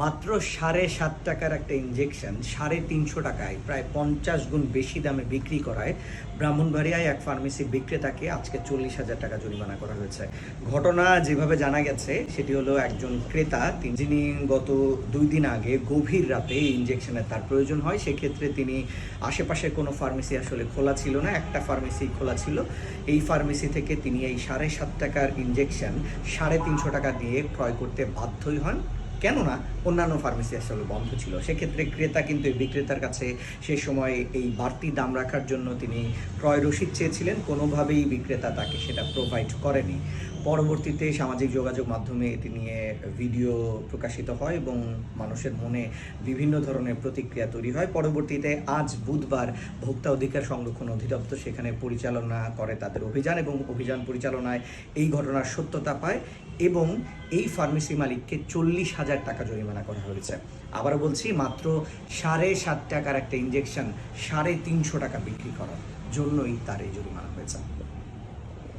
মাত্র সাড়ে সাত টাকার একটা ইঞ্জেকশন সাড়ে তিনশো টাকায়, প্রায় পঞ্চাশ গুণ বেশি দামে বিক্রি করায়। ব্রাহ্মণবাড়িয়ায় এক ফার্মেসি বিক্রেতাকে আজকে চল্লিশ হাজার টাকা জরিমানা করা হয়েছে। ঘটনা যেভাবে জানা গেছে, সেটি হলো একজন ক্রেতা যিনি গত দুই দিন আগে গভীর রাতে ইঞ্জেকশনের তার প্রয়োজন হয়। সেক্ষেত্রে তিনি আশেপাশে কোনো ফার্মেসি আসলে খোলা ছিল না, একটা ফার্মেসি খোলা ছিল। এই ফার্মেসি থেকে তিনি এই সাড়ে সাত টাকার ইঞ্জেকশন সাড়ে তিনশো টাকা দিয়ে ক্রয় করতে বাধ্যই হন। কেননা অন্যান্য ফার্মেসি আসলে বন্ধ ছিল। সেক্ষেত্রে ক্রেতা কিন্তু এই বিক্রেতার কাছে সে সময় এই বাড়তি দাম রাখার জন্য তিনি ক্রয় রসিদ চেয়েছিলেন। কোনোভাবেই বিক্রেতা তাকে সেটা প্রোভাইড করেনি। পরবর্তীতে সামাজিক যোগাযোগ মাধ্যমে এটি নিয়ে ভিডিও প্রকাশিত হয় এবং মানুষের মনে বিভিন্ন ধরনের প্রতিক্রিয়া তৈরি হয়। পরবর্তীতে আজ বুধবার ভোক্তা অধিকার সংরক্ষণ অধিদপ্তর সেখানে পরিচালনা করে তাদের অভিযান এবং অভিযান পরিচালনায় এই ঘটনার সত্যতা পায়। এবং এই ফার্মেসি মালিককে চল্লিশ হাজার টাকা জরিমানা করা হয়েছে। আবারও বলছি, মাত্র সাড়ে সাত টাকার একটা ইঞ্জেকশন সাড়ে তিনশো টাকা বিক্রি করার জন্যই তার এই জরিমানা হয়েছে।